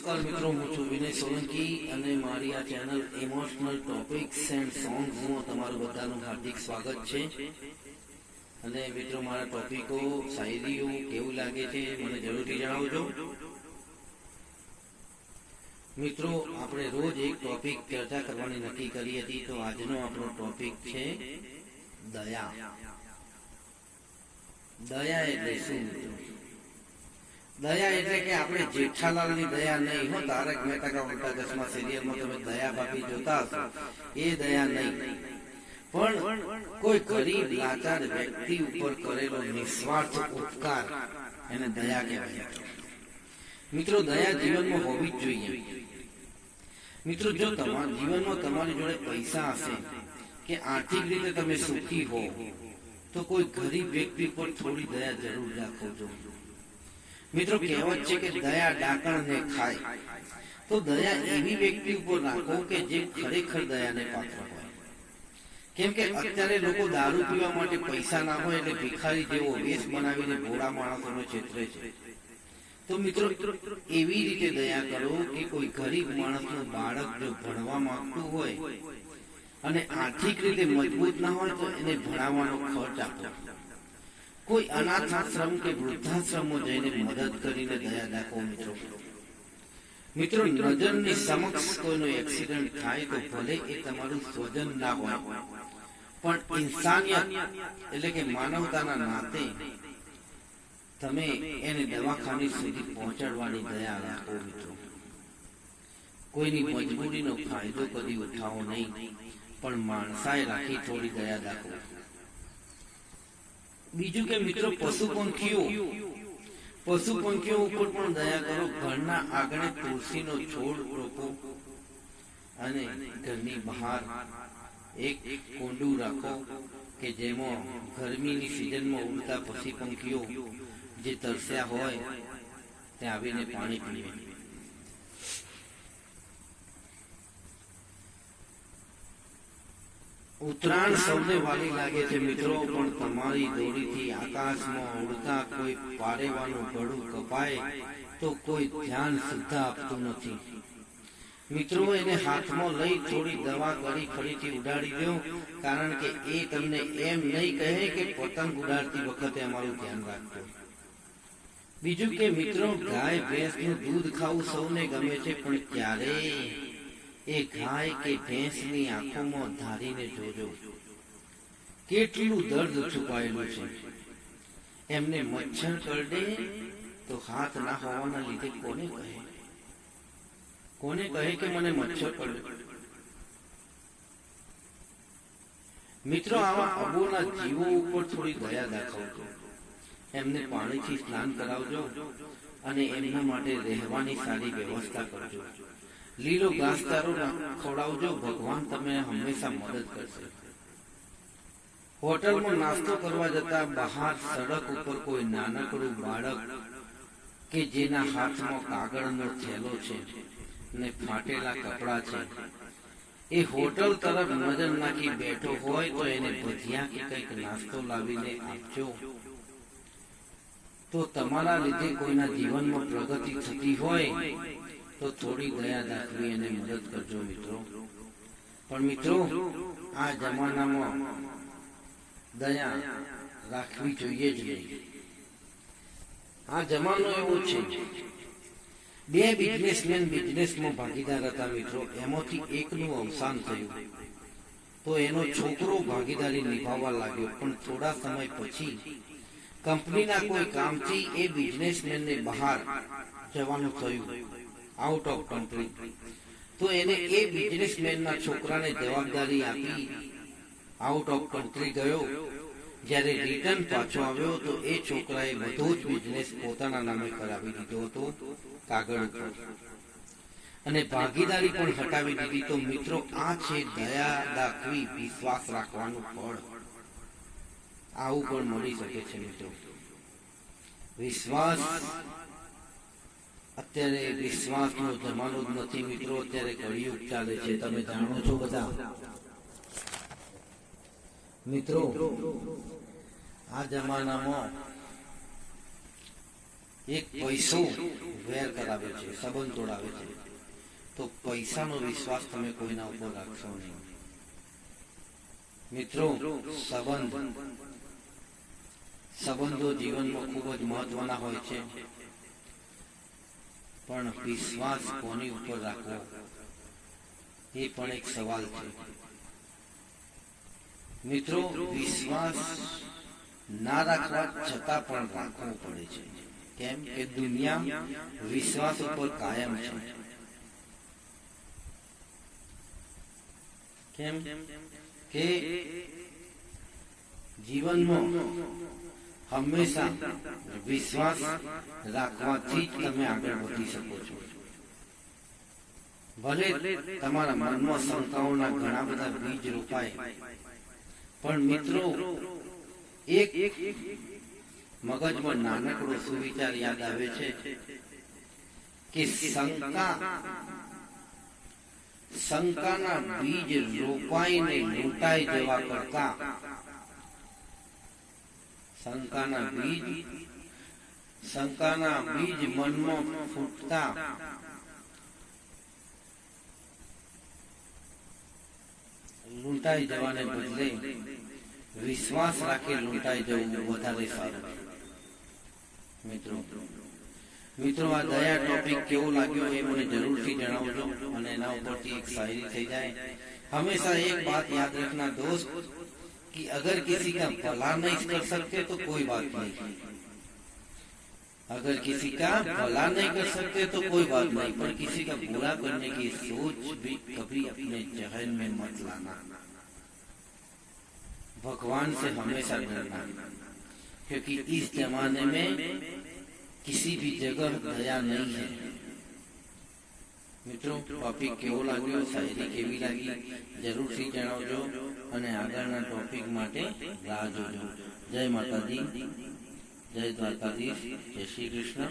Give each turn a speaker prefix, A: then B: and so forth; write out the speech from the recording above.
A: મિત્રો, હું છું વિનય સોલંકી અને મારી આ ચેનલ ઇમોશનલ ટોપિક્સ એન્ડ સોંગ્સમાં તમારું બધાનું હાર્દિક સ્વાગત છે. અને મિત્રો, મારા ટોપિકો, શાયરીઓ, કેવું લાગે છે, મને જરૂરથી જણાવજો. મિત્રો, આપણે રોજ એક ટોપિક ચર્ચા કરવાની નક્કી કરી હતી, તો આજનો આપણો ટોપિક છે દયા. દયા એટલે શું, મિત્રો? દયા એટલે કે આપણે જેઠાલાલની દયા નહીં હો, તારક મહેતા કા ઉલ્ટા ચશ્મા સિરિયલમાં તમે દયા ભાભી જોતા હશો. એ દયા નહીં. પણ કોઈ ગરીબ, લાચાર વ્યક્તિ ઉપર કરેલો નિસ્વાર્થ ઉપકાર એને દયા કહેવાય. મિત્રો, દયા જીવનમાં હોવી જ જોઈએ. મિત્રો, જો તમારા જીવનમાં તમારી જોડે પૈસા હશે કે આર્થિક રીતે તમે સુખી હો, તો કોઈ ગરીબ વ્યક્તિ પર થોડી દયા જરૂર રાખો છો મિત્રો કહેવત છે કે દયા ડાકણને ખાય. તો દયા એવી વ્યક્તિ ઉપર રાખો કે જે ખરેખર દયાને પાત્ર હોય. કેમ કે અત્યારે લોકો દારૂ પીવા માટે પૈસા ના હોય એટલે ભિખારી જેવો વેશ બનાવીને ભોળા માણસોનો છેતરે છે. તો મિત્રો, એવી રીતે દયા કરો કે કોઈ ગરીબ માણસનું બાળક જો ભણવા માંગતું હોય અને આર્થિક રીતે મજબૂત ના હોય તો એને ભણાવવાનો ખર્ચ આપો. કોઈ અનાથ આશ્રમ કે વૃદ્ધાશ્રમો જઈને મદદ કરીને દયા દાખવો મિત્રો. મિત્રો. નજરની સમક્ષ કોઈનો એક્સિડન્ટ થાય તો ભલે એ તમારું સ્વજન ના હોય. પણ ઇન્સાનિયત એટલે કે માનવતાના નાતે તમે એને દવાખાને સુધી પહોંચાડવાની દયા રાખો મિત્રો. કોઈની મજબૂરીનો ફાયદો કદી ઉઠાવો નહીં. પણ માણસાએ રાખી થોડી દયા દાખવો બીજું કે મિત્રો, પશુ પંખીઓ. પશુ પંખીઓ ઉપર પણ દયા કરો, ઘરના આંગણે તુલસીનો છોડ રોપો અને ઘરની બહાર એક કોંડું રાખો કે જેમાં ગરમીની સિઝનમાં ઉડતા પશુ પંખીઓ જે તરસ્યા હોય, ત્યાં આવીને પાણી પીવે. ઉત્તરાયણ સૌને વાલી લાગે છે મિત્રો, પણ તમારી દોરીથી આકાશમાં ઉડતા કોઈ પારેવાનું ગળું કપાય તો કોઈ ધ્યાન સુદ્ધા આપતું નથી. મિત્રો, એને હાથમાં લઈ થોડી દવા કરી ફરીથી ઉડાડી દો કારણ કે એ તમને એમ નહીં કહે કે પતંગ ઉડાડતી વખતે અમારું ધ્યાન રાખજો. બીજું કે, મિત્રો, ગાય ભેંસનું દૂધ ખાવું સૌને ગમે છે, પણ ક્યારેય એ ગાય કે ભેંસની આંખોમાં ધારીને જોજો. કેટલું દર્દ છુપાયેલું છે. એમને મચ્છર કરડે તો હાથ ના હોવાના લીધે કોને કહે? કોને કહે કે મને મચ્છર કરડે? મિત્રો, આવા અબોલા જીવો ઉપર થોડી દયા દાખવજો. એમને પાણીથી સ્નાન કરાવજો અને એમના માટે રહેવાની સારી વ્યવસ્થા કરજો. લીલો ઘાસચારો ખવડાવજો ભગવાન તમે હંમેશા મદદ કરશે. હોટલમાં નાસ્તો કરવા જતા બહાર સડક ઉપર કોઈ નાનકડું બાળક કે જેના હાથમાં કાગળનો થેલો છે ને ફાટેલા કપડા છે, એ હોટલ તરફ નજર નાખી બેઠો હોય તો એને ભજીયા કે કંઈક નાસ્તો લાવીને આપજો. તો તમારા લીધે કોઈના જીવનમાં પ્રગતિ થતી હોય તો થોડી દયા દાખવી અને મદદ કરજો મિત્રો. પણ મિત્રો આ જમાનામાં દયા રાખવી જોઈએ જ નહીં. આ જમાનો એવો છે. બે બિઝનેસમેન બિઝનેસમાં ભાગીદાર હતા મિત્રો. એમાંથી એકનું અવસાન થયું. તો એનો છોકરો ભાગીદારી નિભાવવા લાગ્યો. પણ થોડા સમય પછી કંપનીના કોઈ કામથી એ બિઝનેસમેનને બહાર જવાનું થયું. આઉટ ઓફ કન્ટ્રી તો એને એ બિઝનેસમેનના છોકરાને જવાબદારી આપી. આઉટ ઓફ કન્ટ્રી ગયો. જ્યારે રિટર્ન પાછો આવ્યો તો એ છોકરાએ બધો જ બિઝનેસ પોતાના નામે કરાવી દીધો હતો, કાગળ અને ભાગીદારી પણ હટાવી દીધી તો મિત્રો આ છે દયા દાખવી, વિશ્વાસ રાખવાનું ફળ. આવું પણ મળી શકે છે મિત્રો. વિશ્વાસ અત્યારે વિશ્વાસનો જમાનો જ નથી મિત્રો, અત્યારે કળિયુગ ચાલે છે. તમે જાણો છો બધા? મિત્રો, આ જમાનામાં એક પૈસો વેર કરાવે છે, સંબંધ તોડાવે છે. તો પૈસાનો વિશ્વાસ તમે કોઈના ઉપર રાખશો નહીં. મિત્રો, સંબંધ. સંબંધો જીવનમાં ખૂબ જ મહત્વના હોય છે. પણ વિશ્વાસ કોની ઉપર રાખવો? એ પણ એક સવાલ છે. મિત્રો, વિશ્વાસ ના રાખવા છતાં પણ રાખવો પડે છે. કેમ કે દુનિયા વિશ્વાસ ઉપર કાયમ છે. કેમ કે જીવનમાં હંમેશા વિશ્વાસ રાખવાથી જ તમે આગળ વધી શકો છો. ભલે તમારા મનમાં શંકાઓના ઘણા બધા બીજ રોપાય પણ મિત્રો એક મગજમાં નાનકડો સુવિચાર યાદ આવે છે કે શંકા શંકાના બીજ રોપાઈને લૂંટાઈ જવા કરતા શંકાના બીજ શંકાના બીજ મનમાં ફૂટતા. લૂંટાઈ જવાને બદલે વિશ્વાસ રાખી લૂંટાઈ જવું વધારે સારું. મિત્રો મિત્રો, આ દયા ટોપિક કેવો લાગ્યો એ મને જરૂરથી જણાવજો અને એના ઉપરથી એક શાયરી થઈ જાય. હંમેશા એક વાત યાદ રાખના દોસ્ત कि अगर किसी का भला नहीं कर सकते तो कोई बात नहीं। अगर किसी का भला नहीं कर सकते तो कोई बात नहीं। पर किसी का बुरा करने की सोच भी कभी अपने जहन में मत लाना। भगवान से हमेशा डरना। क्योंकि इस जमाने में किसी भी जगह दया नहीं है। મિત્રો ટોપિક કેવો લાગ્યો, શાયરી કેવી લાગી? જરૂરથી જણાવજો અને આગળના ટોપિક માટે રાહ જોજો. જય માતાજી. જય દ્વારકાધીશ. જય શ્રી કૃષ્ણ.